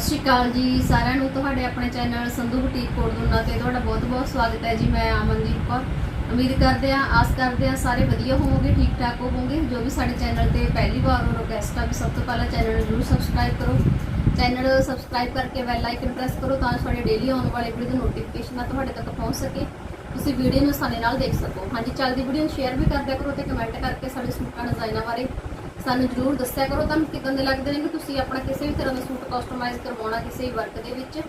ਸਤਿ ਸ਼੍ਰੀ ਅਕਾਲ ਜੀ ਸਾਰਿਆਂ ਨੂੰ, ਤੁਹਾਡੇ ਆਪਣੇ ਚੈਨਲ ਸੰਧੂ ਬੁਟੀਕ ਕੋਟਦੁਨਾ ਤੇ ਤੁਹਾਡਾ ਬਹੁਤ-ਬਹੁਤ ਸਵਾਗਤ ਹੈ ਜੀ, ਮੈਂ ਅਮਨਦੀਪ ਕੌਰ। ਉਮੀਦ ਕਰਦੇ ਹਾਂ, ਆਸ ਕਰਦੇ ਹਾਂ ਸਾਰੇ ਵਧੀਆ ਹੋਵੋਗੇ, ਠੀਕ ਠਾਕ ਹੋਵੋਗੇ। ਜੋ ਵੀ ਸਾਡੇ ਚੈਨਲ ਤੇ ਪਹਿਲੀ ਵਾਰ ਹੋ ਰਿਕਵੈਸਟ ਆ ਵੀ ਸਭ ਤੋਂ ਪਹਿਲਾਂ ਚੈਨਲ ਨੂੰ ਜ਼ਰੂਰ ਸਬਸਕ੍ਰਾਈਬ ਕਰੋ। ਚੈਨਲ ਸਬਸਕ੍ਰਾਈਬ ਕਰਕੇ ਬੈਲ ਆਈਕਨ ਪ੍ਰੈਸ ਕਰੋ ਤਾਂ ਜੋ ਸਾਡੇ ਡੇਲੀ ਆਉਣ ਵਾਲੇ ਵੀਡੀਓ ਦੀ ਨੋਟੀਫਿਕੇਸ਼ਨ ਤੁਹਾਡੇ ਤੱਕ ਪਹੁੰਚ ਸਕੇ। ਤੁਸੀਂ ਵੀਡੀਓ ਨੂੰ ਆਸਾਨੀ ਨਾਲ ਦੇਖ ਸਕੋ। ਹਾਂਜੀ, ਚੱਲਦੀ ਵੀਡੀਓ ਨੂੰ ਸ਼ੇਅਰ ਵੀ ਕਰਦਿਆ ਕਰੋ ਤੇ ਕਮੈਂਟ ਕਰਕੇ ਸਾਡੇ ਸੂਟਾਂ ਡਿਜ਼ਾਈਨਾਂ ਬਾਰੇ ਸਾਨੂੰ ਜਰੂਰ ਦੱਸਿਆ ਕਰੋ। ਤੁਹਾਨੂੰ ਕਿਦਾਂ ਦੇ ਲੱਗਦੇ ਨੇ ਕਿ ਤੁਸੀਂ ਆਪਣਾ ਕਿਸੇ ਵੀ ਤਰ੍ਹਾਂ ਦਾ ਸੂਟ ਕਸਟਮਾਈਜ਼ ਕਰਵਾਉਣਾ ਕਿਸੇ ਵੀ ਵਰਕ ਦੇ ਵਿੱਚ,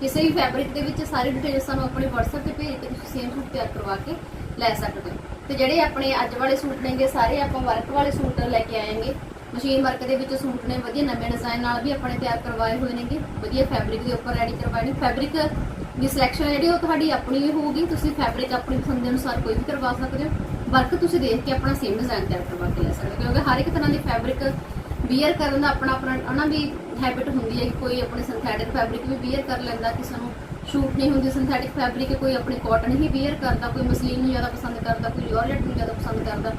ਕਿਸੇ ਵੀ ਫੈਬਰਿਕ ਦੇ ਵਿੱਚ, ਸਾਰੀ ਡਿਟੇਲ ਸਾਨੂੰ ਆਪਣੇ WhatsApp ਤੇ ਭੇਜ ਕੇ ਤੁਸੀਂ ਸੇਮ ਸੂਟ ਤਿਆਰ ਕਰਵਾ ਕੇ ਲੈ ਸਕਦੇ ਹੋ। ਤੇ ਜਿਹੜੇ ਆਪਣੇ ਅੱਜ ਵਾਲੇ ਸੂਟ ਨੇਗੇ, ਸਾਰੇ ਆਪਾਂ ਵਰਕ ਵਾਲੇ ਸੂਟ ਲੈ ਕੇ ਆਏਗੇ। ਮਸ਼ੀਨ ਵਰਕ ਦੇ ਵਿੱਚ ਸੂਟ ਨੇ, ਵਧੀਆ ਨਵੇਂ ਡਿਜ਼ਾਈਨ ਨਾਲ ਵੀ ਆਪਣੇ ਤਿਆਰ ਕਰਵਾਏ ਹੋਏ ਨੇਗੇ। ਵਧੀਆ ਫੈਬਰਿਕ ਦੇ ਉੱਪਰ ਰੈਡੀ ਕਰਵਾਏ ਨੇ। ਫੈਬਰਿਕ ਦੀ ਸਿਲੈਕਸ਼ਨ ਜਿਹੜੀ ਉਹ ਤੁਹਾਡੀ ਆਪਣੀ ਹੋਊਗੀ। ਤੁਸੀਂ ਫੈਬਰਿਕ ਆਪਣੀ ਪਸੰਦ ਦੇ ਅਨੁਸਾਰ ਕੋਈ ਵੀ ਕਰਵਾ ਸਕਦੇ ਹੋ। ਵਰਕ ਤੁਸੀਂ ਦੇਖ ਕੇ ਆਪਣਾ ਸੇਮ ਡਿਜ਼ਾਈਨ ਤਿਆਰ ਕਰਵਾ ਕੇ ਲੈ ਸਕਦੇ ਕਿਉਂਕਿ ਹਰ ਇੱਕ ਤਰ੍ਹਾਂ ਦੀ ਫੈਬਰਿਕ ਵੀਅਰ ਕਰਨ ਦਾ ਆਪਣਾ ਆਪਣਾ ਉਹਨਾਂ ਦੀ ਹੈਬਿਟ ਹੁੰਦੀ ਹੈ ਕਿ ਕੋਈ ਆਪਣੇ ਸਿੰਥੈਟਿਕ ਫੈਬਰਿਕ ਵੀ ਵੀਅਰ ਕਰ ਲੈਂਦਾ, ਕਿਸੇ ਨੂੰ ਸ਼ੂਟ ਨਹੀਂ ਹੁੰਦੀ ਸਿੰਥੈਟਿਕ ਫੈਬਰਿਕ ਕੋਈ ਆਪਣੀ ਕਾਟਨ ਹੀ ਵੀਅਰ ਕਰਦਾ, ਕੋਈ ਮਸਲੀਨ ਨੂੰ ਜ਼ਿਆਦਾ ਪਸੰਦ ਕਰਦਾ, ਕੋਈ ਜਾਰਜਟ ਨੂੰ ਜ਼ਿਆਦਾ ਪਸੰਦ ਕਰਦਾ।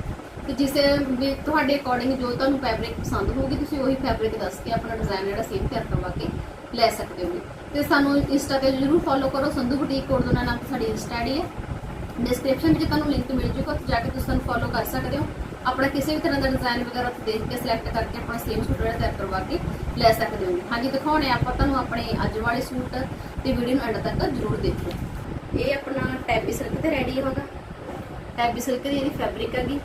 ਤੇ ਜਿਸ ਵੀ ਤੁਹਾਡੇ ਅਕੋਰਡਿੰਗ ਜੋ ਤੁਹਾਨੂੰ ਫੈਬਰਿਕ ਪਸੰਦ ਹੋਊਗੀ, ਤੁਸੀਂ ਉਹੀ ਫੈਬਰਿਕ ਦੱਸ ਕੇ ਆਪਣਾ ਡਿਜ਼ਾਈਨ ਜਿਹੜਾ ਸੇਮ ਤਿਆਰ ਕਰਵਾ ਕੇ ਲੈ ਸਕਦੇ ਹੋ। ਤੇ ਸਾਨੂੰ ਇੰਸਟਾ ਤੇ ਜਰੂਰ ਫੋਲੋ ਕਰੋ, ਸੰਧੂ ਬੁਟੀਕ ਕੋਡ ਦਾ ਨਾਮ ਤੇ ਸਾਡੀ ਇੰਸਟਾ ਆਈਡੀ ਹੈ। ਡਿਸਕ੍ਰਿਪਸ਼ਨ ਵਿੱਚ ਤੁਹਾਨੂੰ ਲਿੰਕ ਮਿਲ ਜੂਗਾ, ਉੱਥੇ ਜਾ ਕੇ ਤੁਸੀਂ ਸਾਨੂੰ ਫੋਲੋ ਕਰ ਸਕਦੇ ਹੋ। ਆਪਣਾ ਕਿਸੇ ਵੀ ਤਰ੍ਹਾਂ ਦਾ ਡਿਜ਼ਾਈਨ ਵਗੈਰਾ ਉੱਥੇ ਦੇਖ ਕੇ ਸਿਲੈਕਟ ਕਰਕੇ ਆਪਣਾ ਸੇਮ ਸੂਟ ਜਿਹੜਾ ਤਿਆਰ ਕਰਵਾ ਕੇ ਲੈ ਸਕਦੇ ਹੋ। ਹਾਂਜੀ, ਦਿਖਾਉਣੇ ਆਪਾਂ ਤੁਹਾਨੂੰ ਆਪਣੇ ਅੱਜ ਵਾਲੇ ਸੂਟ ਤੇ ਵੀਡੀਓ ਨੂੰ ਐਂਡ ਤੱਕ ਜਰੂਰ ਦੇਖਿਓ। ਇਹ ਆਪਣਾ ਟੈਬੀ ਸਿਲਕ ਤੇ ਰੈਡੀ ਹੋਗਾ ਟੈਬੀ ਸਿਲਕ ਦੀ ਇਹਦੀ ਫੈਬਰਿਕ ਹੈਗੀ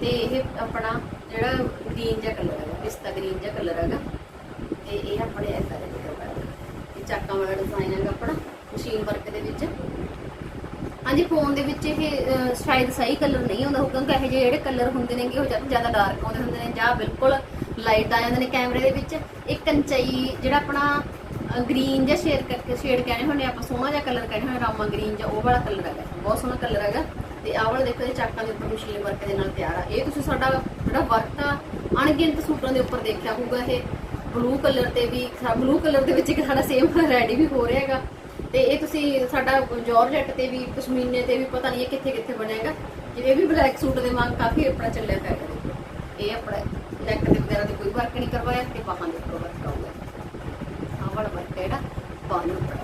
ਤੇ ਇਹ ਆਪਣਾ ਜਿਹੜਾ ਗ੍ਰੀਨ ਜਿਹਾ ਕਲਰ ਹੈਗਾ, ਪਿਸਤਾ ਗ੍ਰੀਨ ਜਿਹਾ ਕਲਰ ਹੈਗਾ। ਤੇ ਇਹ ਆਪਣੇ ਐਸਾ ਦੇ ਕਰਵਾਇਆ ਇਹ ਚਾਕਾਂ ਵਾਲਾ ਡਿਜ਼ਾਈਨ ਹੈਗਾ ਆਪਣਾ ਮਸ਼ੀਨ ਵਰਕ ਦੇ ਵਿੱਚ। ਹਾਂਜੀ ਫੋਨ ਦੇ ਵਿੱਚ ਇਹ ਸ਼ਾਇਦ ਸਹੀ ਕਲਰ ਨਹੀਂ ਆਉਂਦਾ ਕਿਉਂਕਿ ਇਹ ਜਿਹੜੇ ਕਲਰ ਹੁੰਦੇ ਨੇਗੇ, ਉਹ ਜ਼ਿਆਦਾ ਡਾਰਕ ਆਉਂਦੇ ਹੁੰਦੇ ਨੇ ਜਾਂ ਬਿਲਕੁਲ ਲਾਈਟ ਆ ਜਾਂਦੇ ਨੇ ਕੈਮਰੇ ਦੇ ਵਿੱਚ। ਇੱਕ ਕੰਚਈ, ਜਿਹੜਾ ਆਪਣਾ ਗ੍ਰੀਨ ਜਿਹਾ ਸ਼ੇਡ ਕਰਕੇ ਸ਼ੇਡ ਕਹਿੰਦੇ ਹੁੰਦੇ ਆਪਾਂ ਸੋਹਣਾ ਜਿਹਾ ਕਲਰ ਕਹਿੰਦੇ ਹੁੰਦੇ ਰਾਮਾ ਗ੍ਰੀਨ ਜਿਹਾ ਉਹ ਵਾਲਾ ਕਲਰ ਹੈਗਾ, ਬਹੁਤ ਸੋਹਣਾ ਕਲਰ ਹੈਗਾ। ਤੇ ਆਹ ਵਾਲਾ ਦੇਖੋ, ਇਹ ਚਾਕਾਂ ਦੇ ਉੱਪਰ ਮਸ਼ੀਨ ਵਰਕ ਦੇ ਨਾਲ ਤਿਆਰ ਆ। ਇਹ ਤੁਸੀਂ ਸਾਡਾ, ਜਿਹੜਾ ਵਰਕ ਆ, ਅਣਗਿਣਤ ਸੂਟਾਂ ਦੇ ਉੱਪਰ ਦੇਖਿਆ ਹੋਊਗਾ ਇਹ। ਬਲੂ ਕਲਰ ਤੇ ਵੀ ਬਲੂ ਕਲਰ ਦੇ ਵਿੱਚ ਇੱਕ ਸਾਡਾ ਸੇਮ ਰੈਡੀ ਵੀ ਹੋ ਰਿਹਾ ਹੈਗਾ। ਤੇ ਇਹ ਤੁਸੀਂ ਸਾਡਾ ਜਾਰਜਟ ਤੇ ਵੀ, ਪਸ਼ਮੀਨੇ ਤੇ ਵੀ ਪਤਾ ਨਹੀਂ ਇਹ ਕਿੱਥੇ ਕਿੱਥੇ ਬਣੇਗਾ। ਜਿਵੇਂ ਵੀ ਬਲੈਕ ਸੂਟ ਦੇ ਵਾਂਗ ਕਾਫੀ ਆਪਣਾ ਚੱਲਿਆ ਪਿਆ ਹੈ ਇਹ ਆਪਣਾ ਨੈਕ ਦੇ ਵਗੈਰਾ ਤੇ ਕੋਈ ਵਰਕ ਨਹੀਂ ਕਰਵਾਇਆ ਤੇ ਬਾਹਾਂ ਦੇ ਉੱਪਰ ਵਰਕ ਆਊਗਾ। ਆਹ ਵਾਲਾ ਵਰਕ ਹੈ ਜਿਹੜਾ ਬਾਹਾਂ ਨੂੰ ਉੱਪਰ।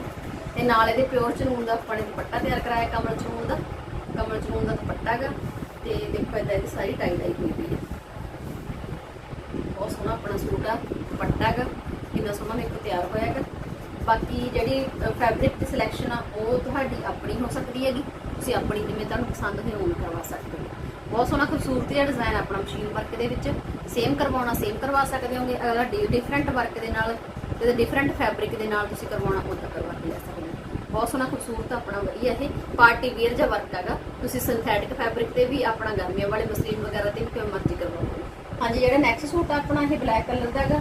ਤੇ ਨਾਲ ਇਹਦੇ ਪਿਓਰ ਚਨੂਨ ਦਾ ਆਪਾਂ ਨੇ ਦੁਪੱਟਾ ਤਿਆਰ ਕਰਾਇਆ ਕਮਲ ਚਨੂਨ ਦਾ। ਕਮਲ ਚਨੂਨ ਦਾ ਦੁਪੱਟਾ ਹੈਗਾ ਤੇ ਦੇਖੋ ਇਹਦਾ ਇਹਦੀ ਸਾਰੀ ਟਾਈ ਡਾਈ ਹੋਈ ਪਈ ਹੈ। ਬਹੁਤ ਸੋਹਣਾ ਆਪਣਾ ਸੂਟ ਆ, ਦੁਪੱਟਾ ਹੈਗਾ। ਕਿੰਨਾ ਸੋਹਣਾ ਮੇਰੇ ਕੋਲ ਤਿਆਰ ਹੋਇਆ ਹੈਗਾ। ਬਾਕੀ ਜਿਹੜੀ ਫੈਬਰਿਕ ਦੀ ਸਿਲੈਕਸ਼ਨ ਆ, ਉਹ ਤੁਹਾਡੀ ਆਪਣੀ ਹੋ ਸਕਦੀ ਹੈਗੀ। ਤੁਸੀਂ ਆਪਣੀ ਜਿਵੇਂ ਤੁਹਾਨੂੰ ਪਸੰਦ ਹੋਵੇ ਉਵੇਂ ਕਰਵਾ ਸਕਦੇ ਹੋ। ਬਹੁਤ ਸੋਹਣਾ ਖੂਬਸੂਰਤੀ ਜਿਹਾ ਡਿਜ਼ਾਈਨ ਆਪਣਾ ਮਸ਼ੀਨ ਵਰਕ ਦੇ ਵਿੱਚ। ਸੇਮ ਕਰਵਾਉਣਾ ਸੇਮ ਕਰਵਾ ਸਕਦੇ ਹੋਗੇ। ਅਗਲਾ ਡਿਫਰੈਂਟ ਵਰਕ ਦੇ ਨਾਲ, ਤੇ ਡਿਫਰੈਂਟ ਫੈਬਰਿਕ ਦੇ ਨਾਲ ਤੁਸੀਂ ਕਰਵਾਉਣਾ ਉਹ ਤਾਂ ਕਰਵਾ ਕੇ ਲੈ ਸਕਦੇ ਹੋ। ਬਹੁਤ ਸੋਹਣਾ ਖੂਬਸੂਰਤ ਆਪਣਾ ਵਧੀਆ ਇਹ ਪਾਰਟੀ ਵੇਅਰ ਜਿਹਾ ਵਰਕ ਹੈਗਾ। ਤੁਸੀਂ ਸਿੰਥੈਟਿਕ ਫੈਬਰਿਕ ਤੇ ਵੀ ਆਪਣਾ ਗਰਮੀਆਂ ਵਾਲੇ ਮਸਲੀਨ ਵਗੈਰਾ ਤੇ ਵੀ ਕਿਵੇਂ ਮਰਜ਼ੀ ਕਰਵਾਓ ਹਾਂਜੀ, ਜਿਹੜਾ ਨੈਕਸਟ ਸੂਟ ਆ ਆਪਣਾ, ਇਹ ਬਲੈਕ ਕਲਰ ਦਾ ਹੈਗਾ।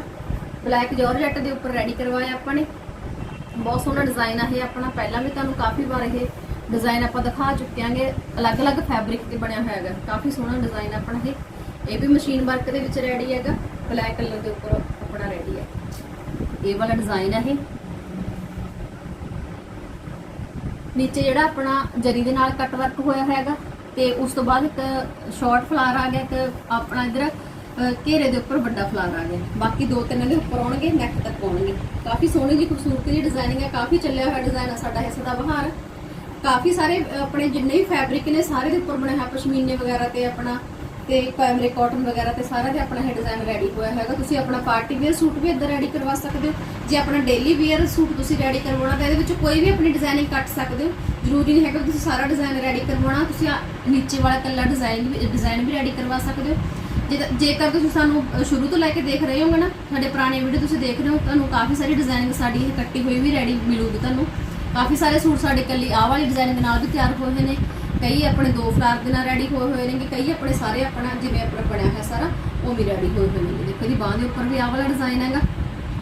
ਬਲੈਕ ਜਾਰਜਟ ਦੇ ਉੱਪਰ ਰੈਡੀ ਕਰਵਾਇਆ ਆਪਾਂ ਨੇ। ਬਹੁਤ ਸੋਹਣਾ ਡਿਜ਼ਾਈਨ ਆ ਇਹ, ਆਪਣਾ ਪਹਿਲਾਂ ਵੀ ਤੁਹਾਨੂੰ ਕਾਫੀ ਵਾਰ ਇਹ ਡਿਜ਼ਾਈਨ ਆਪਾਂ ਦਿਖਾ ਚੁੱਕੇ ਆਂਗੇ। ਅਲੱਗ-ਅਲੱਗ ਫੈਬਰਿਕ ਤੇ ਬਣਿਆ ਹੋਇਆ ਹੈਗਾ। ਕਾਫੀ ਸੋਹਣਾ ਡਿਜ਼ਾਈਨ ਆਪਣਾ ਇਹ। ਇਹ ਵੀ ਮਸ਼ੀਨ ਵਰਕ ਦੇ ਵਿੱਚ ਰੈਡੀ ਹੈਗਾ। ਬਲੈਕ ਕਲਰ ਦੇ ਉੱਪਰ ਆਪਣਾ ਰੈਡੀ ਹੈ। ਇਹ ਵਾਲਾ ਡਿਜ਼ਾਈਨ ਹੈ ਇਹ। ਨੀਚੇ ਜਿਹੜਾ ਆਪਣਾ ਜਰੀ ਦੇ ਨਾਲ ਕੱਟ ਵਰਕ ਹੋਇਆ ਹੋਇਆਗਾ ਤੇ ਉਸ ਤੋਂ ਬਾਅਦ ਇੱਕ ਸ਼ਾਰਟ ਫਲਾਰ ਆ ਗਿਆ, ਇੱਕ ਆਪਣਾ ਇਧਰ ਘੇਰੇ ਦੇ ਉੱਪਰ ਵੱਡਾ ਫਲਾਰ ਆ ਗਿਆ। ਬਾਕੀ ਦੋ ਤਿੰਨ ਦੇ ਉੱਪਰ ਆਉਣਗੇ ਨੈਕ ਤੱਕ ਆਉਣਗੇ। ਕਾਫੀ ਸੋਹਣੀ ਜੀ ਖੂਬਸੂਰਤ ਜੀ ਡਿਜ਼ਾਈਨਿੰਗ ਹੈ ਕਾਫੀ ਚੱਲਿਆ ਹੋਇਆ ਡਿਜ਼ਾਈਨ ਆ ਸਾਡਾ ਹਿੱਸਾ ਦਾ ਬਹਾਰ। ਕਾਫੀ ਸਾਰੇ ਆਪਣੇ ਜਿੰਨੇ ਵੀ ਫੈਬਰਿਕ ਨੇ, ਸਾਰੇ ਦੇ ਉੱਪਰ ਬਣਿਆ ਹੋਇਆ ਪਸ਼ਮੀਨੇ ਵਗੈਰਾ ਤੇ ਆਪਣਾ, ਤੇ ਕੈਮਰੇ ਕਾਟਨ ਵਗੈਰਾ ਤੇ ਸਾਰਾ ਦੇ ਆਪਣਾ ਇਹ ਡਿਜ਼ਾਈਨ ਰੈਡੀ ਹੋਇਆ ਹੈਗਾ। ਤੁਸੀਂ ਆਪਣਾ ਪਾਰਟੀ ਵੇਅਰ ਸੂਟ ਵੀ ਇੱਧਰ ਰੈਡੀ ਕਰਵਾ ਸਕਦੇ ਹੋ। ਜੇ ਆਪਣਾ ਡੇਲੀ ਵੇਅਰ ਸੂਟ ਤੁਸੀਂ ਰੈਡੀ ਕਰਵਾਉਣਾ, ਤਾਂ ਇਹਦੇ ਵਿੱਚ ਕੋਈ ਵੀ ਆਪਣੀ ਡਿਜ਼ਾਈਨਿੰਗ ਕੱਟ ਸਕਦੇ ਹੋ। ਜ਼ਰੂਰੀ ਨਹੀਂ ਹੈਗਾ ਕਿ ਤੁਸੀਂ ਸਾਰਾ ਡਿਜ਼ਾਈਨ ਰੈਡੀ ਕਰਵਾਉਣਾ, ਤੁਸੀਂ ਆਹ ਨੀਚੇ ਵਾਲਾ ਕੱਲਾ ਡਿਜ਼ਾਈਨ ਵੀ ਡਿਜ਼ਾਈਨ ਵੀ ਰੈਡੀ ਕਰਵਾ ਸਕਦੇ ਹੋ। ਜੇ ਜੇਕਰ ਤੁਸੀਂ ਸਾਨੂੰ ਅ, ਸ਼ੁਰੂ ਤੋਂ ਲੈ ਕੇ ਦੇਖ ਰਹੇ ਹੋਗੇ ਨਾ ਸਾਡੇ ਪੁਰਾਣੇ ਵੀਡੀਓ ਤੁਸੀਂ ਦੇਖ ਰਹੇ ਹੋ ਤੁਹਾਨੂੰ ਕਾਫੀ ਸਾਰੀ ਡਿਜ਼ਾਈਨਿੰਗ ਸਾਡੀ ਇਹ ਕੱਟੀ ਹੋਈ ਵੀ ਰੈਡੀ ਮਿਲੂਗੀ ਤੁਹਾਨੂੰ। ਕਾਫੀ ਸਾਰੇ ਸੂਟ ਸਾਡੇ ਕੱਲੀ ਆਹ ਵਾਲੀ ਡਿਜ਼ਾਈਨ ਦੇ ਨਾਲ ਵੀ ਤਿਆਰ ਹੋਏ ਹੋਏ ਨੇ। ਕਈ ਆਪਣੇ ਦੋ ਫਲਾਰ ਦੇ ਨਾਲ ਰੈਡੀ ਹੋਏ ਹੋਏ ਨੇ ਕਈ ਆਪਣੇ ਸਾਰੇ ਆਪਣਾ ਜਿਵੇਂ ਆਪਣਾ ਬਣਿਆ ਹੋਇਆ ਸਾਰਾ ਉਹ ਵੀ ਰੈਡੀ ਹੋਏ ਹੋਏ ਨੇ ਦੇਖੋ ਇਹਦੀ ਬਾਹ ਦੇ ਉੱਪਰ ਵੀ ਆਹ ਵਾਲਾ ਡਿਜ਼ਾਈਨ ਹੈਗਾ।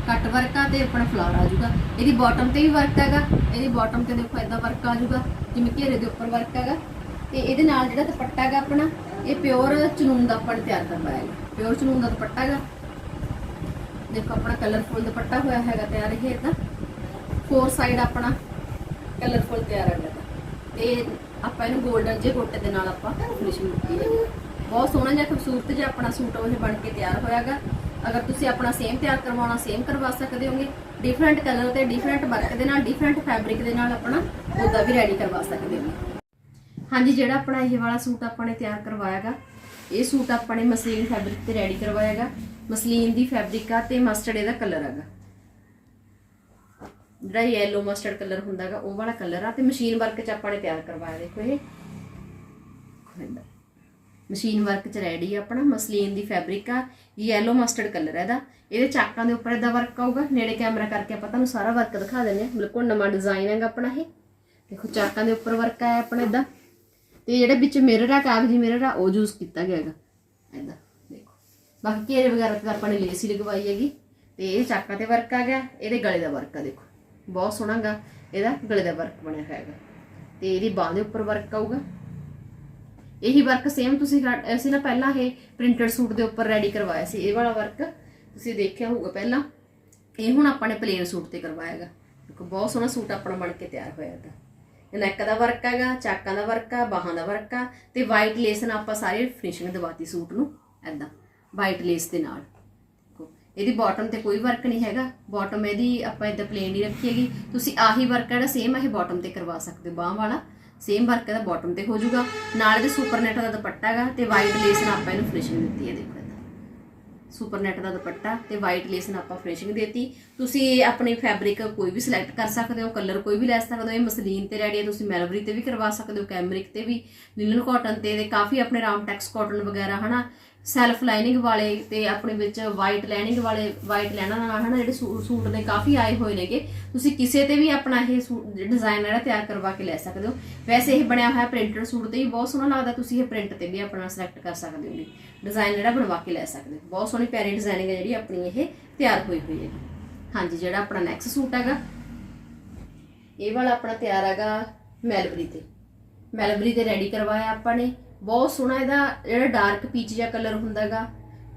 ਕੱਟ ਵਰਕ ਆ ਤੇ ਆਪਣਾ ਫਲਾਰ ਆ ਜਾਊਗਾ। ਇਹਦੀ ਬਾਟਮ ਤੇ ਵੀ ਵਰਕ ਹੈਗਾ ਇਹਦੀ ਬਾਟਮ ਤੇ ਦੇਖੋ ਇਦਾਂ ਵਰਕ ਆ ਜਾਊਗਾ। ਜਿਵੇਂ ਘੇਰੇ ਦੇ ਉੱਪਰ ਵਰਕ ਹੈਗਾ। ਤੇ ਇਹਦੇ ਨਾਲ ਜਿਹੜਾ ਦੁਪੱਟਾ ਹੈਗਾ ਆਪਣਾ, ਇਹ ਪਿਓਰ ਚਨੂਨ ਦਾ ਆਪਾਂ ਤਿਆਰ ਕਰਵਾਇਆ ਹੈ। ਪਿਓਰ ਚਨੂਨ ਦਾ ਦੁਪੱਟਾ ਹੈਗਾ। ਦੇਖੋ ਆਪਣਾ ਕਲਰਫੁਲ ਦੁਪੱਟਾ ਹੋਇਆ ਹੈਗਾ ਤਿਆਰ ਇਹ ਇਦਾਂ ਫੋਰ ਸਾਈਡ ਆਪਣਾ ਕਲਰਫੁਲ ਤਿਆਰ ਹੈਗਾ ਤੇ ਆਪਾਂ ਇਹਨੂੰ 골ਡਨ ਜੇ ਗੋਟੇ ਦੇ ਨਾਲ ਆਪਾਂ ਫਿਨਿਸ਼ਿੰਗ ਕੀਤੀ ਹੈ। ਬਹੁਤ ਸੋਹਣਾ ਜਿਹਾ ਖੂਬਸੂਰਤ ਜਿਹਾ ਆਪਣਾ ਸੂਟ ਉਹ ਬਣ ਕੇ ਤਿਆਰ ਹੋਇਆਗਾ ਅਗਰ ਤੁਸੀਂ ਆਪਣਾ ਸੇਮ ਤਿਆਰ ਕਰਵਾਉਣਾ ਸੇਮ ਕਰਵਾ ਸਕਦੇ ਹੋਗੇ। ਡਿਫਰੈਂਟ ਕਲਰ ਤੇ ਡਿਫਰੈਂਟ ਵਰਕ ਦੇ ਨਾਲ ਡਿਫਰੈਂਟ ਫੈਬਰਿਕ ਦੇ ਨਾਲ ਆਪਣਾ ਉਹਦਾ ਵੀ ਰੈਡੀ ਕਰਵਾ ਸਕਦੇ ਹੋ ਹਾਂਜੀ, ਜਿਹੜਾ ਆਪਣਾ ਇਹ ਵਾਲਾ ਸੂਟ ਆਪਾਂ ਨੇ ਤਿਆਰ ਕਰਵਾਇਆਗਾ, ਇਹ ਸੂਟ ਆਪਾਂ ਨੇ ਮਸਲੀਨ ਫੈਬਰਿਕ ਤੇ ਰੈਡੀ ਕਰਵਾਇਆਗਾ। ਮਸਲੀਨ ਦੀ ਫੈਬਰਿਕ ਆ ਤੇ ਮਸਟਰਡ ਇਹਦਾ ਕਲਰ ਹੈਗਾ ਜਿਹੜਾ ਯੈਲੋ ਮਸਟਰਡ ਕਲਰ ਹੁੰਦਾਗਾ, ਉਹ ਵਾਲਾ ਕਲਰ ਆ ਤੇ ਮਸ਼ੀਨ ਵਰਕ ਚ ਆਪਾਂ ਨੇ ਤਿਆਰ ਕਰਵਾਇਆ, ਦੇਖੋ ਇਹ। ਮਸ਼ੀਨ ਵਰਕ ਚ ਰੈਡੀ ਆ ਆਪਣਾ, ਮਸਲੀਨ ਦੀ ਫੈਬਰਿਕ ਆ ਯੈਲੋ ਮਸਟਰਡ ਕਲਰ ਹੈ ਇਹਦਾ। ਇਹਦੇ ਚਾਕਾਂ ਦੇ ਉੱਪਰ ਇਹਦਾ ਵਰਕ ਆਊਗਾ, ਨੇੜੇ ਕੈਮਰਾ ਕਰਕੇ ਆਪਾਂ ਤੁਹਾਨੂੰ ਸਾਰਾ ਵਰਕ ਦਿਖਾ ਦਿੰਦੇ ਹਾਂ। ਬਿਲਕੁਲ ਨਵਾਂ ਡਿਜ਼ਾਈਨ ਹੈਗਾ ਆਪਣਾ ਇਹ। ਦੇਖੋ, ਚਾਕਾਂ ਦੇ ਉੱਪਰ ਵਰਕ ਆਇਆ ਆਪਣਾ ਇਦਾਂ ਤੇ ਜਿਹੜੇ ਵਿੱਚ ਮਿਰਰ ਆ, ਕਾਗਜ਼ੀ ਮਿਰਰ ਆ, ਉਹ ਯੂਜ਼ ਕੀਤਾ ਗਿਆ ਹੈਗਾ। ਇਦਾਂ ਦੇਖੋ। ਬਾਕੀ ਘੇਰੇ ਵਗੈਰਾ ਤੇ ਆਪਾਂ ਨੇ ਲੇਸ ਹੀ ਲਗਵਾਈ ਹੈਗੀ। ਤੇ ਇਹ ਚਾਕਾਂ ਤੇ ਵਰਕ ਆ ਗਿਆ। ਇਹਦੇ ਗਲੇ ਦਾ ਵਰਕ ਆ, ਦੇਖੋ। ਬਹੁਤ ਸੋਹਣਾ ਗਾ ਇਹਦਾ ਗਲੇ ਦਾ ਵਰਕ ਬਣਿਆ ਹੋਇਆ ਹੈਗਾ। ਤੇ ਇਹਦੀ ਬਾਹ ਦੇ ਉੱਪਰ ਵਰਕ ਆਊਗਾ। ਇਹੀ ਵਰਕ ਸੇਮ ਤੁਸੀਂ ਅਸੀਂ ਨਾ ਪਹਿਲਾਂ ਇਹ ਪ੍ਰਿੰਟਡ ਸੂਟ ਦੇ ਉੱਪਰ ਰੈਡੀ ਕਰਵਾਇਆ ਸੀ। ਇਹ ਵਾਲਾ ਵਰਕ ਤੁਸੀਂ ਦੇਖਿਆ ਹੋਊਗਾ ਪਹਿਲਾਂ। ਇਹ ਹੁਣ ਆਪਾਂ ਨੇ ਪਲੇਨ ਸੂਟ ਤੇ ਕਰਵਾਇਆ ਹੈਗਾ। ਬਹੁਤ ਸੋਹਣਾ ਸੂਟ ਆਪਣਾ ਬਣ ਕੇ ਤਿਆਰ ਹੋਇਆ ਹੈਗਾ। ਨੈਕ ਦਾ ਵਰਕ ਹੈਗਾ, ਚਾਕਾਂ ਦਾ ਵਰਕ ਆ, ਬਾਹਾਂ ਦਾ ਵਰਕ ਆ, ਤੇ ਵਾਈਟ ਲੇਸ ਨਾਲ ਆਪਾਂ ਸਾਰੀ ਫਿਨਿਸ਼ਿੰਗ ਦਵਾਤੀ ਸੂਟ ਨੂੰ ਐਦਾਂ ਵਾਈਟ ਲੇਸ ਦੇ ਨਾਲ। ਦੇਖੋ, ਇਹਦੀ ਬਾਟਮ ਤੇ ਕੋਈ ਵਰਕ ਨਹੀਂ ਹੈਗਾ ਬਾਟਮ ਇਹਦੀ ਆਪਾਂ ਇਦਾਂ ਪਲੇਨ ਹੀ ਰੱਖੀ ਹੈਗੀ। ਤੁਸੀਂ ਆਹੀ ਵਰਕ ਜਿਹੜਾ ਸੇਮ ਇਹ ਬਾਟਮ ਤੇ ਕਰਵਾ ਸਕਦੇ ਹੋ, ਬਾਹ ਵਾਲਾ। ਸੇਮ ਵਰਕ ਇਹਦਾ ਬਾਟਮ ਤੇ ਹੋ ਜਾਊਗਾ। ਨਾਲ ਇਹਦੇ ਸੁਪਰ ਨੈਟ ਦਾ ਦੁਪੱਟਾ ਹੈਗਾ, ਤੇ ਵਾਈਟ ਲੇਸ ਨਾਲ ਆਪਾਂ ਇਹਨੂੰ ਫਿਨਿਸ਼ਿੰਗ ਦਿੱਤੀ ਹੈ, ਦੇਖੋ। ਸੁਪਰ ਨੈਟ ਦਾ ਦੁਪੱਟਾ ਤੇ ਵਾਈਟ ਲੇਸ ਨਾਲ ਆਪਾਂ ਫਿਨਿਸ਼ਿੰਗ ਦੇਤੀ। ਤੁਸੀਂ ਆਪਣੀ ਫੈਬਰਿਕ ਕੋਈ ਵੀ ਸਿਲੈਕਟ ਕਰ ਸਕਦੇ ਹੋ ਕਲਰ ਕੋਈ ਵੀ ਲੈ ਸਕਦੇ ਹੋ, ਇਹ ਮਸਲੀਨ ਤੇ ਰੈਡੀ ਹੈ, ਤੁਸੀਂ ਮੈਲਵਰੀ ਤੇ ਵੀ ਕਰਵਾ ਸਕਦੇ ਹੋ ਕੈਮਰਿਕ ਤੇ ਵੀ ਲਿਨਨ ਕਾਟਨ ਤੇ ਦੇ ਕਾਫੀ ਆਪਣੇ ਰਾਮ ਟੈਕਸ ਕਾਟਨ ਵਗੈਰਾ, ਹਨਾ? ਸੈਲਫ ਲਾਈਨਿੰਗ ਵਾਲੇ ਤੇ ਆਪਣੇ ਵਿੱਚ ਵਾਈਟ ਲਾਈਨਿੰਗ ਵਾਲੇ ਵਾਈਟ ਲਾਈਨਾਂ ਨਾਲ ਹਨਾ, ਜਿਹੜੇ ਸੂ- ਸੂਟ ਨੇ, ਕਾਫੀ ਆਏ ਹੋਏ ਨੇਗੇ। ਤੁਸੀਂ ਕਿਸੇ ਤੇ ਵੀ ਆਪਣਾ ਇਹ ਡਿਜ਼ਾਈਨ ਜਿਹੜਾ ਤਿਆਰ ਕਰਵਾ ਕੇ ਲੈ ਸਕਦੇ ਹੋ। ਵੈਸੇ ਇਹ ਬਣਿਆ ਹੋਇਆ ਪ੍ਰਿੰਟਡ ਸੂਟ ਤੇ ਵੀ ਬਹੁਤ ਸੋਹਣਾ ਲੱਗਦਾ, ਤੁਸੀਂ ਇਹ ਪ੍ਰਿੰਟ ਤੇ ਵੀ ਆਪਣਾ ਸਿਲੈਕਟ ਕਰ ਸਕਦੇ ਹੋ ਡਿਜ਼ਾਈਨ ਜਿਹੜਾ ਬਣਵਾ ਕੇ ਲੈ ਸਕਦੇ ਹੋ। ਬਹੁਤ ਸੋਹਣੀ ਪਿਆਰੀ ਡਿਜ਼ਾਈਨਿੰਗ ਹੈ ਜਿਹੜੀ ਆਪਣੀ ਇਹ ਤਿਆਰ ਹੋਈ ਹੋਈ ਹੈ। ਹਾਂਜੀ, ਜਿਹੜਾ ਆਪਣਾ ਨੈਕਸਟ ਸੂਟ ਹੈਗਾ, ਇਹ ਵਾਲਾ ਆਪਣਾ ਤਿਆਰ ਹੈਗਾ ਮੈਲਬਰੀ ਤੇ। ਮੈਲਬਰੀ ਤੇ ਰੈਡੀ ਕਰਵਾਇਆ ਆਪਾਂ ਨੇ। ਬਹੁਤ ਸੋਹਣਾ ਇਹਦਾ ਜਿਹੜਾ ਡਾਰਕ ਪੀਚ ਜਿਹਾ ਕਲਰ ਹੁੰਦਾਗਾ।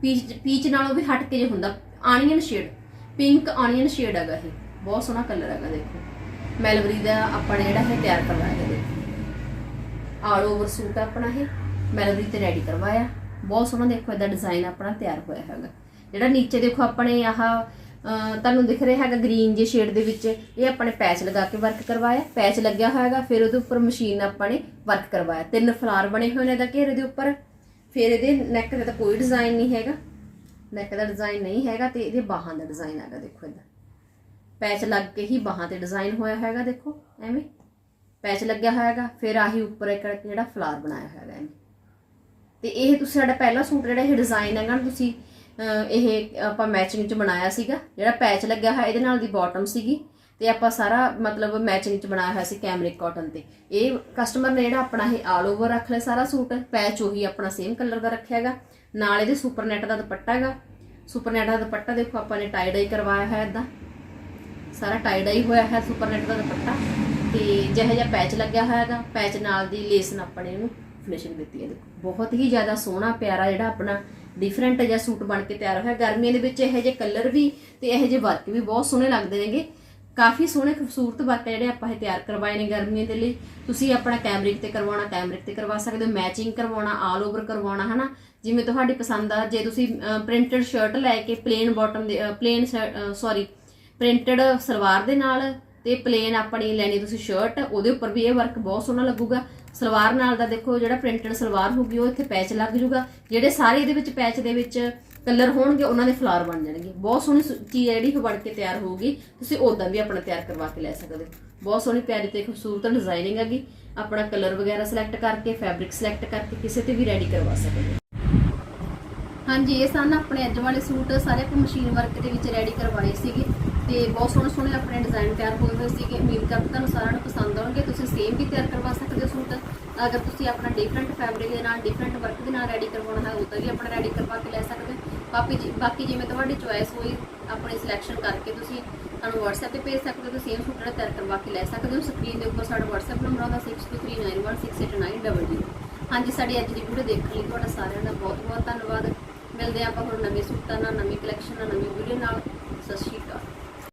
ਪੀਚ ਪੀਚ ਨਾਲੋਂ ਵੀ ਹਟ ਕੇ ਜਿਹਾ ਹੁੰਦਾ। Onion shade pink onion shade ਹੈਗਾ ਇਹ। ਬਹੁਤ ਸੋਹਣਾ ਕਲਰ ਹੈਗਾ, ਦੇਖੋ। ਮੈਲਬਰੀ ਦਾ ਆਪਾਂ ਨੇ ਜਿਹੜਾ ਇਹ ਤਿਆਰ ਕਰਵਾਇਆ, ਦੇਖੋ। ਆਲ ਓਵਰ ਸੂਟ ਆਪਣਾ ਇਹ। ਮੈਲਬਰੀ ਤੇ ਰੈਡੀ ਕਰਵਾਇਆ। ਬਹੁਤ ਸੋਹਣਾ, ਦੇਖੋ, ਇਹਦਾ ਡਿਜ਼ਾਈਨ ਆਪਣਾ ਤਿਆਰ ਹੋਇਆ ਹੈਗਾ। ਜਿਹੜਾ ਨੀਚੇ ਦੇਖੋ ਆਪਣੇ ਆਹ ਤੁਹਾਨੂੰ ਦਿਖ ਰਿਹਾ ਹੈਗਾ ਗ੍ਰੀਨ ਜੇ ਸ਼ੇਡ ਦੇ ਵਿੱਚ। ਇਹ ਆਪਾਂ ਨੇ ਪੈਚ ਲਗਾ ਕੇ ਵਰਕ ਕਰਵਾਇਆ। ਪੈਚ ਲੱਗਿਆ ਹੋਇਆ ਹੈਗਾ, ਫਿਰ ਉਹਦੇ ਉੱਪਰ ਮਸ਼ੀਨ ਆਪਾਂ ਨੇ ਵਰਕ ਕਰਵਾਇਆ। ਤਿੰਨ ਫਲਾਰ ਬਣੇ ਹੋਏ ਨੇ ਇਹਦਾ ਘੇਰੇ ਦੇ ਉੱਪਰ। ਫਿਰ ਇਹਦੇ ਨੈਕ ਦਾ ਤਾਂ ਕੋਈ ਡਿਜ਼ਾਈਨ ਨਹੀਂ ਹੈਗਾ। ਨੈਕ ਦਾ ਡਿਜ਼ਾਈਨ ਨਹੀਂ ਹੈਗਾ ਤੇ ਇਹਦੇ ਬਾਹਾਂ ਦਾ ਡਿਜ਼ਾਈਨ ਹੈਗਾ, ਦੇਖੋ ਇਹਦਾ। ਪੈਚ ਲੱਗ ਕੇ ਹੀ ਬਾਹਾਂ ਤੇ ਡਿਜ਼ਾਈਨ ਹੋਇਆ ਹੈਗਾ, ਦੇਖੋ, ਐਵੇਂ। ਪੈਚ ਲੱਗਿਆ ਹੋਇਆ ਹੈਗਾ, ਫਿਰ ਆਹੀ ਉੱਪਰ ਇੱਕ ਜਿਹੜਾ ਫਲਾਰ ਬਣਾਇਆ ਹੋਇਆ ਹੈਗਾ, ਐਵੇਂ। ਤੇ ਇਹ ਤੁਸੀਂ ਸਾਡਾ ਪਹਿਲਾ ਸੂਟ ਜਿਹੜਾ, ਇਹ ਡਿਜ਼ਾਈਨ ਹੈਗਾ ਨਾ ਤੁਸੀਂ ਇਹ ਆਪਾਂ ਮੈਚਿੰਗ ਚ ਬਣਾਇਆ ਸੀਗਾ, ਜਿਹੜਾ ਪੈਚ ਲੱਗਿਆ ਹੋਇਆ ਇਹਦੇ ਨਾਲ ਦੀ ਬਾਟਮ ਸੀਗੀ ਤੇ ਆਪਾਂ ਸਾਰਾ ਮਤਲਬ ਮੈਚਿੰਗ ਚ ਬਣਾਇਆ ਹੋਇਆ ਸੀ ਕੈਮਰਿਕ ਕਾਟਨ ਤੇ। ਇਹ ਕਸਟਮਰ ਨੇ ਜਿਹੜਾ ਆਪਣਾ ਇਹ ਆਲ ਓਵਰ ਰੱਖ ਲਿਆ ਸਾਰਾ ਸੂਟ ਪੈਚ ਉਹੀ ਆਪਣਾ ਸੇਮ ਕਲਰ ਦਾ ਰੱਖਿਆ ਹੈਗਾ। ਨਾਲ ਇਹਦੇ ਸੁਪਰ ਨੈਟ ਦਾ ਦੁਪੱਟਾ ਹੈਗਾ। ਸੁਪਰ ਨੈਟ ਦਾ ਦੁਪੱਟਾ ਦੇਖੋ ਆਪਾਂ ਨੇ ਟਾਈ ਡਾਈ ਕਰਵਾਇਆ ਹੋਇਆ ਇਦਾਂ ਸਾਰਾ ਟਾਈ ਡਾਈ ਹੋਇਆ ਹੈ ਸੁਪਰ ਨੈਟ ਦਾ ਦੁਪੱਟਾ ਤੇ ਜਿਹੋ ਜਿਹਾ ਪੈਚ ਲੱਗਿਆ ਹੋਇਆ ਹੈਗਾ ਪੈਚ ਨਾਲ ਦੀ ਲੇਸ ਨਾਲ ਆਪਣੇ ਇਹਨੂੰ ਫਿਨਿਸ਼ਿੰਗ ਦਿੱਤੀ ਹੈ। ਦੇਖੋ ਬਹੁਤ ਹੀ ਜ਼ਿਆਦਾ ਸੋਹਣਾ, ਪਿਆਰਾ ਜਿਹੜਾ ਆਪਣਾ ਡਿਫਰੈਂਟ ਜਿਹਾ ਸੂਟ ਬਣ ਕੇ ਤਿਆਰ ਹੋਇਆ। ਗਰਮੀਆਂ ਦੇ ਵਿੱਚ ਇਹੋ ਜਿਹੇ ਕਲਰ ਵੀ ਤੇ ਇਹੋ ਜਿਹੇ ਵਰਕ ਵੀ ਬਹੁਤ ਸੋਹਣੇ ਲੱਗਦੇ ਨੇਗੇ। ਕਾਫੀ ਸੋਹਣੇ ਖੂਬਸੂਰਤ ਵਰਕ ਜਿਹੜੇ ਆਪਾਂ ਇਹ ਤਿਆਰ ਕਰਵਾਏ ਨੇ ਗਰਮੀਆਂ ਦੇ ਲਈ। ਤੁਸੀਂ ਆਪਣਾ ਕੈਮਰਿਕ ਤੇ ਕਰਵਾਉਣਾ ਕੈਮਰਿਕ ਤੇ ਕਰਵਾ ਸਕਦੇ ਹੋ। ਮੈਚਿੰਗ ਕਰਵਾਉਣਾ ਆਲ ਓਵਰ ਕਰਵਾਉਣਾ, ਹਨਾ? ਜਿਵੇਂ ਤੁਹਾਡੀ ਪਸੰਦ ਆ, ਜੇ ਤੁਸੀਂ ਪ੍ਰਿੰਟਡ ਸ਼ਰਟ ਲੈ ਕੇ ਪਲੇਨ ਬਾਟਮ ਦੇ ਪਲੇਨ ਸੌਰੀ ਪ੍ਰਿੰਟਡ ਸਲਵਾਰ ਦੇ ਨਾਲ ਤੇ ਪਲੇਨ ਆਪਣੀ ਲੈਣੀ ਤੁਸੀਂ ਸ਼ਰਟ ਉਹਦੇ ਉੱਪਰ ਵੀ ਇਹ ਵਰਕ ਬਹੁਤ ਸੋਹਣਾ ਲੱਗੂਗਾ। ਸਲਵਾਰ ਨਾਲ ਦਾ ਦੇਖੋ, ਜਿਹੜਾ ਪ੍ਰਿੰਟਡ ਸਲਵਾਰ ਹੋਊਗੀ, ਉਹ ਇੱਥੇ ਪੈਚ ਲੱਗ ਜੂਗਾ। ਜਿਹੜੇ ਸਾਰੇ ਇਹਦੇ ਵਿੱਚ ਪੈਚ ਦੇ ਵਿੱਚ ਕਲਰ ਹੋਣਗੇ, ਉਹਨਾਂ ਦੇ ਫਲਾਰ ਬਣ ਜਾਣਗੇ। ਬਹੁਤ ਸੋਹਣੀ ਚੀਜ਼ ਹੈ ਜਿਹੜੀ ਬਣ ਕੇ ਤਿਆਰ ਹੋਊਗੀ। ਤੁਸੀਂ ਉਦਾਂ ਵੀ ਆਪਣਾ ਤਿਆਰ ਕਰਵਾ ਕੇ ਲੈ ਸਕਦੇ ਹੋ। ਬਹੁਤ ਸੋਹਣੀ ਪਿਆਰੀ ਤੇ ਖੂਬਸੂਰਤ ਡਿਜ਼ਾਈਨਿੰਗ ਹੈਗੀ। ਆਪਣਾ ਕਲਰ ਵਗੈਰਾ ਸਿਲੈਕਟ ਕਰਕੇ ਫੈਬਰਿਕ ਸਿਲੈਕਟ ਕਰਕੇ ਕਿਸੇ ਤੇ ਵੀ ਰੈਡੀ ਕਰਵਾ ਸਕਦੇ ਹੋ। ਹਾਂਜੀ, ਇਹ ਸਨ ਆਪਣੇ ਅੱਜ ਵਾਲੇ ਸੂਟ। ਸਾਰੇ ਆਪਾਂ ਮਸ਼ੀਨ ਵਰਕ ਦੇ ਵਿੱਚ ਰੈਡੀ ਕਰਵਾਏ ਸੀਗੇ। ਤੇ ਬਹੁਤ ਸੋਹਣੇ ਸੋਹਣੇ ਆਪਣੇ ਡਿਜ਼ਾਈਨ ਤਿਆਰ ਹੋਏ ਹੋਏ ਸੀਗੇ। ਉਮੀਦ ਕਰਦਾ ਤੁਹਾਨੂੰ ਸਾਰਿਆਂ ਨੂੰ ਪਸੰਦ ਆਉਣਗੇ। ਤੁਸੀਂ ਸੇਮ ਵੀ ਤਿਆਰ ਕਰਵਾ ਸਕਦੇ ਹੋ ਸੂਟ। ਅਗਰ ਤੁਸੀਂ ਆਪਣਾ ਡਿਫਰੈਂਟ ਫੈਬਰਿਕ ਦੇ ਨਾਲ ਡਿਫਰੈਂਟ ਵਰਕ ਦੇ ਨਾਲ ਰੈਡੀ ਕਰਵਾਉਣਾ ਹੈ ਉਹ ਤਾਂ ਵੀ ਆਪਣਾ ਰੈਡੀ ਕਰਵਾ ਕੇ ਲੈ ਸਕਦੇ ਹੋ। ਬਾਕੀ ਜੀ- ਬਾਕੀ ਜਿਵੇਂ ਤੁਹਾਡੀ ਚੁਆਇਸ ਹੋਈ, ਆਪਣੀ ਸਿਲੈਕਸ਼ਨ ਕਰਕੇ ਤੁਸੀਂ ਸਾਨੂੰ WhatsApp ਤੇ ਭੇਜ ਸਕਦੇ ਹੋ ਤੇ ਸੇਮ ਸੂਟ ਜਿਹੜਾ ਤਿਆਰ ਕਰਵਾ ਕੇ ਲੈ ਸਕਦੇ ਹੋ। ਸਕਰੀਨ ਦੇ ਉੱਪਰ ਸਾਡਾ WhatsApp ਨੰਬਰ ਆਉਂਦਾ 6239168900 ਹਾਂਜੀ, ਸਾਡੀ ਅੱਜ ਦੀ ਵੀਡੀਓ ਦੇਖਣ ਲਈ ਤੁਹਾਡਾ ਸਾਰਿਆਂ ਦਾ ਬਹੁਤ ਬਹੁਤ ਧੰਨਵਾਦ। ਮਿਲਦੇ ਹਾਂ ਆਪਾਂ ਹੁਣ ਨਵੇਂ ਸੂਟਾਂ ਨਾਲ, ਨਵੀਂ ਕਲੈਕਸ਼ਨ ਨਾਲ, ਨਵੀਂ ਵੀਡੀਓ ਨਾਲ। ਸਤਿ ਸ਼੍ਰੀ ਅਕਾਲ।